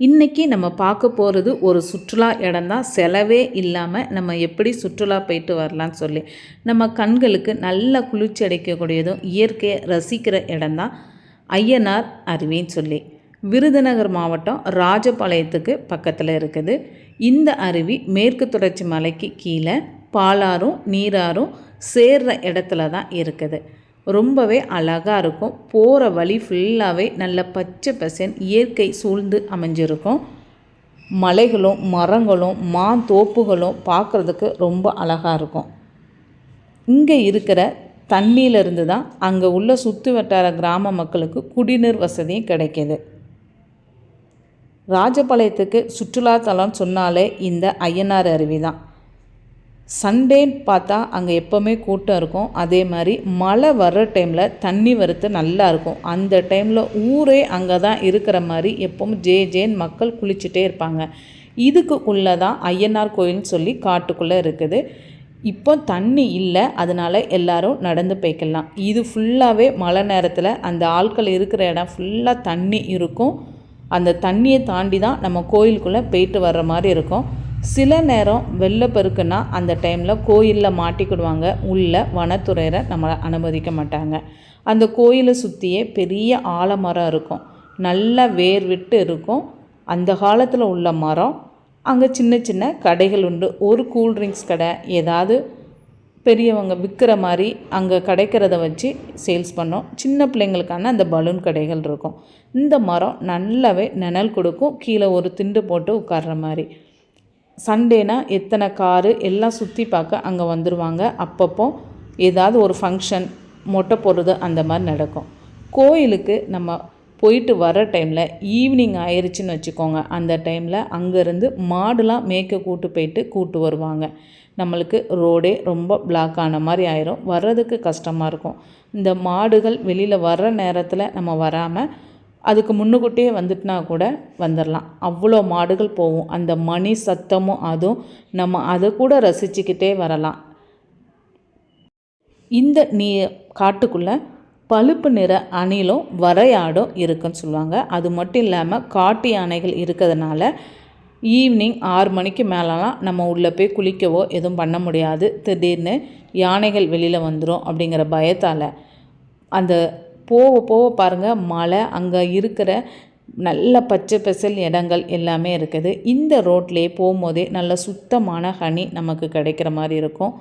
இன்றைக்கி நம்ம பார்க்க போகிறது ஒரு சுற்றுலா இடம்தான். செலவே இல்லாமல் நம்ம எப்படி சுற்றுலா போயிட்டு வரலாம்னு சொல்லி. நம்ம கண்களுக்கு நல்லா குளிர்ச்சி அடைக்கக்கூடியதும் இயற்கையை ரசிக்கிற இடம்தான் ஐயனார் அருவின்னு சொல்லி. விருதுநகர் மாவட்டம் ராஜபாளையத்துக்கு பக்கத்தில் இருக்குது. இந்த அருவி மேற்கு தொடர்ச்சி மலைக்கு கீழே பாலாறும் நீராறும் சேர்ற இடத்துல தான் இருக்குது. ரொம்பவே அழகாக இருக்கும். போகிற வழி ஃபுல்லாகவே நல்ல பச்சை பசன் இயற்கை சூழ்ந்து அமைஞ்சிருக்கும். மலைகளும் மரங்களும் மாந்தோப்புகளும் பார்க்குறதுக்கு ரொம்ப அழகாக இருக்கும். இங்கே இருக்கிற தண்ணியிலிருந்து தான் அங்கே உள்ள சுற்று வட்டார கிராம மக்களுக்கு குடிநீர் வசதியும் கிடைக்கிது. ராஜபாளையத்துக்கு சுற்றுலாத்தலம்னு சொன்னாலே இந்த ஐயனார் அருவி தான். சண்டேன்னு பார்த்தா அங்கே எப்போவுமே கூட்டம் இருக்கும். அதே மாதிரி மழை வர்ற டைமில் தண்ணி வரத்து நல்லா இருக்கும். அந்த டைமில் ஊரே அங்கே தான் இருக்கிற மாதிரி எப்பவும் ஜே ஜேன்னு மக்கள் குளிச்சுட்டே இருப்பாங்க. இதுக்கு உள்ளே தான் ஐயனார் கோயில்னு சொல்லி காட்டுக்குள்ளே இருக்குது. இப்போ தண்ணி இல்லை அதனால் எல்லாரும் நடந்து போய்க்கலாம். இது ஃபுல்லாகவே மழை நேரத்தில் அந்த ஆட்கள் இருக்கிற இடம் ஃபுல்லாக தண்ணி இருக்கும். அந்த தண்ணியை தாண்டி தான் நம்ம கோயிலுக்குள்ளே போயிட்டு வர்ற மாதிரி இருக்கும். சில நேரம் வெள்ளப்பெருக்குன்னா அந்த டைமில் கோயிலில் மாட்டிக்கிடுவாங்க. உள்ள வனத்துறையரை நம்மளை அனுமதிக்க மாட்டாங்க. அந்த கோயிலை சுற்றியே பெரிய ஆலமரம் இருக்கும். நல்ல வேர் விட்டு இருக்கும். அந்த காலத்தில் உள்ள மரம் அங்கே சின்ன சின்ன கடைகள் உண்டு. ஒரு கூல்ட்ரிங்க்ஸ் கடை ஏதாவது பெரியவங்க விற்கிற மாதிரி அங்கே கிடைக்கிறத வச்சு சேல்ஸ் பண்ணோம். சின்ன பிள்ளைங்களுக்கான அந்த பலூன் கடைகள் இருக்கும். இந்த மரம் நல்லாவே நிழல் கொடுக்கும். கீழே ஒரு திண்டு போட்டு உட்கார்ற மாதிரி. சண்டேனா எத்தனை காரு எல்லாம் சுற்றி பார்க்க அங்கே வந்துடுவாங்க அப்பப்போ ஏதாவது ஒரு ஃபங்க்ஷன் மொட்டை போடுறது அந்த மாதிரி நடக்கும். கோயிலுக்கு நம்ம போயிட்டு வர டைமில் ஈவினிங் ஆயிடுச்சுன்னு வச்சுக்கோங்க. அந்த டைமில் அங்கேருந்து மாடுலாம் மேய்க்க கூட்டு போயிட்டு கூட்டு வருவாங்க. நம்மளுக்கு ரோடே ரொம்ப பிளாக் ஆன மாதிரி ஆயிரும். வர்றதுக்கு கஷ்டமாக இருக்கும். இந்த மாடுகள் வெளியில் வர்ற நேரத்தில் நம்ம வராமல் அதுக்கு முன்னுக்கூட்டியே வந்துட்டுனா கூட வந்துடலாம் அவ்வளோ மாடுகள் போகும் அந்த மணி சத்தமும் அதுவும் நம்ம அதை கூட ரசிச்சுக்கிட்டே வரலாம். இந்த நீ காட்டுக்குள்ளே பழுப்பு நிற அணிலும் வரையாடும் இருக்குன்னு சொல்லுவாங்க. அது மட்டும் இல்லாமல் காட்டு யானைகள் இருக்கிறதுனால ஈவினிங் ஆறு மணிக்கு மேலெலாம் நம்ம உள்ளே போய் குளிக்கவோ எதுவும் பண்ண முடியாது. திடீர்னு யானைகள் வெளியில் வந்துடும் அப்படிங்கிற பயத்தால் அந்த போக போக பாருங்கள் மலை அங்கே இருக்கிற நல்ல பச்சை பசல் இடங்கள் எல்லாமே இருக்குது. இந்த ரோட்லேயே போகும்போதே நல்ல சுத்தமான ஹனி நமக்கு கிடைக்கிற மாதிரி இருக்கும்.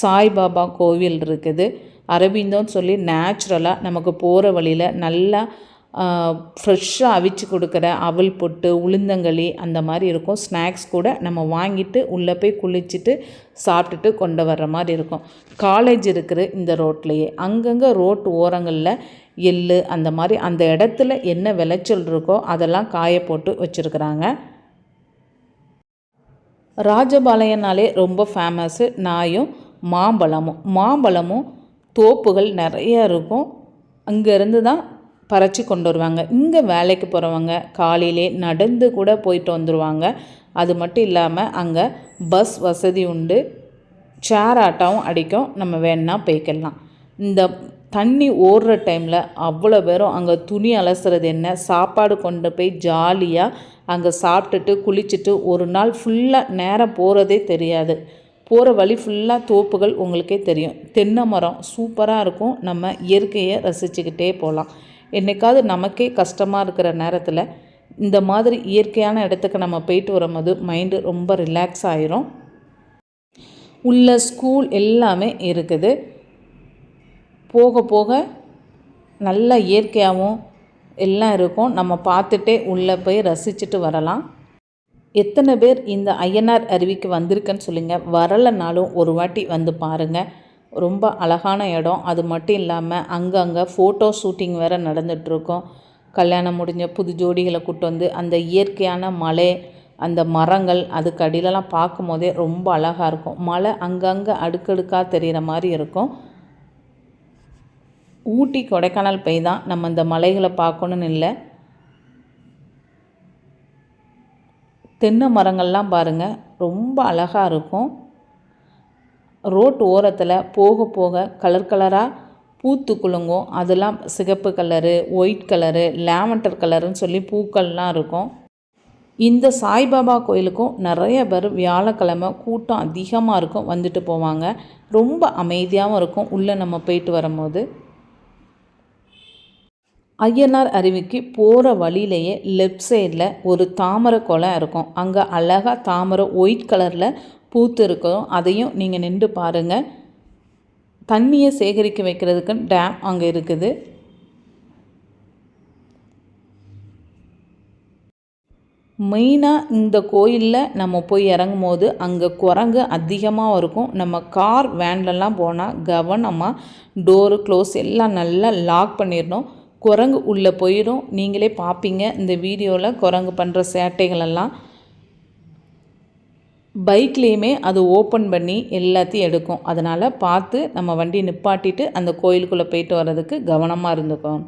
சாய்பாபா கோவில் இருக்குது. அரவிந்தோன்னு சொல்லி நேச்சுரலாக நமக்கு போகிற வழியில் நல்லா ஃப்ரெஷ்ஷாக அவிச்சு கொடுக்குற அவல் பொட்டு உளுந்தங்களி அந்த மாதிரி இருக்கும். ஸ்நாக்ஸ் கூட நம்ம வாங்கிட்டு உள்ளே போய் குளிச்சுட்டு சாப்பிட்டுட்டு கொண்டு வர்ற மாதிரி இருக்கும். காலேஜ் இருக்கிற இந்த ரோட்லேயே. அங்கங்கே ரோட்டு ஓரங்களில் எள் அந்த மாதிரி அந்த இடத்துல என்ன விளைச்சல் இருக்கோ அதெல்லாம் காய போட்டு வச்சுருக்குறாங்க. ராஜபாளையனாலே ரொம்ப ஃபேமஸ்ஸு நாயும் மாம்பழமும். மாம்பழமும் தோப்புகள் நிறைய இருக்கும். அங்கேருந்து தான் பறித்து கொண்டு வருவாங்க. இங்கே வேலைக்கு போகிறவங்க காலையிலே நடந்து கூட போயிட்டு வந்துடுவாங்க அது மட்டும் இல்லாமல் அங்கே பஸ் வசதி உண்டு. சேர் ஆட்டாவும் அடிக்கும். நம்ம வேணால் போய்க்கலாம். இந்த தண்ணி ஓடுற டைமில் அவ்வளோ பேரும் அங்கே துணி அலசுறது என்ன? சாப்பாடு கொண்டு போய் ஜாலியாக அங்கே சாப்பிட்டுட்டு குளிச்சுட்டு ஒரு நாள் ஃபுல்லாக நேரம் போகிறதே தெரியாது. போகிற வழி ஃபுல்லாக தோப்புகள் உங்களுக்கே தெரியும். தென்னை மரம் சூப்பராக இருக்கும். நம்ம இயற்கையை ரசிச்சுக்கிட்டே போகலாம். என்றைக்காவது நமக்கே கஷ்டமாக இருக்கிற நேரத்தில் இந்த மாதிரி இயற்கையான இடத்துக்கு நம்ம போயிட்டு வரும்போது மைண்டு ரொம்ப ரிலாக்ஸ் ஆயிரும். உள்ள ஸ்கூல் எல்லாமே இருக்குது. போக போக நல்லா இயற்கையாகவும் எல்லாம் இருக்கும். நம்ம பார்த்துட்டே உள்ளே போய் ரசிச்சுட்டு வரலாம். எத்தனை பேர் இந்த ஐயனார் அருவிக்கு வந்திருக்குன்னு சொல்லுங்கள் வரலைனாலும் ஒரு வாட்டி வந்து பாருங்கள் ரொம்ப அழகான இடம். அது மட்டும் இல்லாமல் அங்கங்கே ஃபோட்டோ ஷூட்டிங் வேறு நடந்துகிட்ருக்கோம் கல்யாணம் முடிஞ்ச புது ஜோடிகளை கூட்டு வந்து அந்த இயற்கையான மலை அந்த மரங்கள் அதுக்கு அடியிலலாம் பார்க்கும் போதே ரொம்ப அழகாக இருக்கும். மலை அங்கங்கே அடுக்கடுக்காக தெரிகிற மாதிரி இருக்கும். ஊட்டி கொடைக்கானல் போய் தான் நம்ம இந்த மலைகளை பார்க்கணுன்னு இல்லை. தென்னை மரங்கள்லாம் பாருங்கள் ரொம்ப அழகாக இருக்கும். ரோட் ஓரத்தில் போக போக கலர் கலராக பூத்து குலுங்கும். அதெல்லாம் சிகப்பு கலரு ஒயிட் கலரு லேவண்டர் கலருன்னு சொல்லி பூக்கள்லாம் இருக்கும். இந்த சாய்பாபா கோயிலுக்கும் நிறைய பேர் வியாழக்கிழமை கூட்டம் அதிகமாக இருக்கும் வந்துட்டு போவாங்க. ரொம்ப அமைதியாகவும் இருக்கும் உள்ளே நம்ம போயிட்டு வரும்போது. ஐயனார் அருவிக்கு போகிற வழியிலேயே லெஃப்ட் சைடில் ஒரு தாமரை குளம் இருக்கும். அங்கே அழகாக தாமரை ஒயிட் கலரில் பூத்து இருக்கும் அதையும் நீங்கள் நின்று பாருங்கள் தண்ணியை சேகரிக்க வைக்கிறதுக்கு டேம் அங்கே இருக்குது. மெயினாக இந்த கோயிலில் நம்ம போய் இறங்கும் போது அங்கே குரங்கு அதிகமாக இருக்கும். நம்ம கார் வேன்லலாம் போனால் கவனமாக டோரு க்ளோஸ் எல்லாம் நல்லா லாக் பண்ணிடணும். குரங்கு உள்ளே போயிடும். நீங்களே பார்ப்பீங்க இந்த வீடியோவில் குரங்கு பண்ணுற சேட்டைகளெல்லாம். பைக்லேயுமே அது ஓப்பன் பண்ணி எல்லாத்தையும் எடுக்கும். அதனால் பார்த்து நம்ம வண்டி நிப்பாட்டிட்டு அந்த கோயிலுக்குள்ளே போயிட்டு வர்றதுக்கு கவனமாக இருந்துக்கும்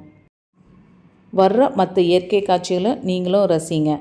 வர்ற மற்ற இயற்கை காட்சிகளும் நீங்களும் ரசிங்க.